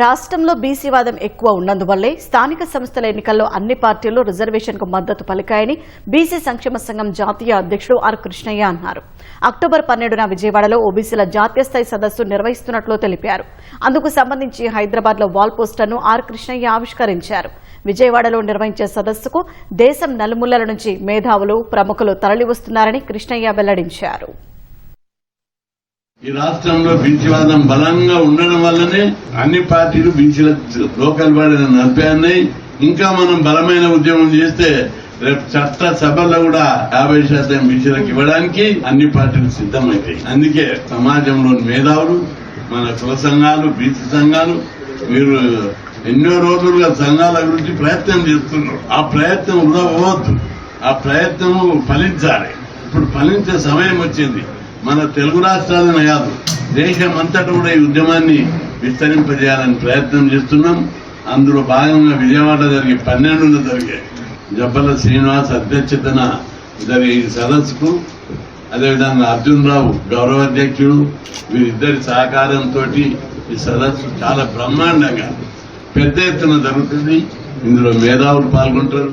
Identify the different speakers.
Speaker 1: రాష్ట్రంలో బీసీవాదం ఎక్కువ ఉన్నందువల్లే స్థానిక సంస్థల ఎన్నికల్లో అన్ని పార్టీలు రిజర్వేషన్కు మద్దతు పలికాయని బీసీ సంక్షేమ సంఘం జాతీయ అధ్యక్షుడు ఆర్ కృష్ణయ్య అన్నారు. అక్టోబర్ పన్నెండున విజయవాడలో ఓబీసీల జాతీయ స్థాయి సదస్సు నిర్వహిస్తున్నట్లు తెలిపారు. అందుకు సంబంధించి హైదరాబాద్లో వాల్ పోస్టర్ను ఆర్ కృష్ణయ్య ఆవిష్కరించారు. విజయవాడలో నిర్వహించే సదస్సుకు దేశం నలుమూలల నుంచి మేధావులు ప్రముఖులు తరలివస్తున్నారని కృష్ణయ్య వెల్లడించారు.
Speaker 2: ఈ రాష్ట్రంలో బీసీవాదం బలంగా ఉండడం వల్లనే అన్ని పార్టీలు బీసీల లోకల్ బాడీని నడిపాయన్నాయి ఇంకా మనం బలమైన ఉద్యమం చేస్తే రేపు చట్ట సభల్లో కూడా యాభై శాతం బీసీలకు ఇవ్వడానికి అన్ని పార్టీలు సిద్ధమవుతాయి అందుకే సమాజంలోని మేధావులు మన కుల సంఘాలు బీసీ సంఘాలు మీరు ఎన్నో రోజులుగా సంఘాల గురించి ప్రయత్నం చేస్తున్నారు. ఆ ప్రయత్నం వృధా పోవద్దు. ఆ ప్రయత్నం ఫలించాలి. ఇప్పుడు ఫలించే సమయం వచ్చింది. మన తెలుగు రాష్ట్రాలను కాదు దేశం అంతటా కూడా ఈ ఉద్యమాన్ని విస్తరింపజేయాలని ప్రయత్నం చేస్తున్నాం. అందులో భాగంగా విజయవాడ జరిగే పన్నెండున జరిగే జబ్బల శ్రీనివాస్ అధ్యక్షతన జరిగే ఈ సదస్సుకు అదేవిధంగా అర్జున్ రావు గౌరవ అధ్యక్షుడు వీరిద్దరి సహకారంతో ఈ సదస్సు చాలా బ్రహ్మాండంగా పెద్ద ఎత్తున జరుగుతుంది. ఇందులో మేధావులు పాల్గొంటారు.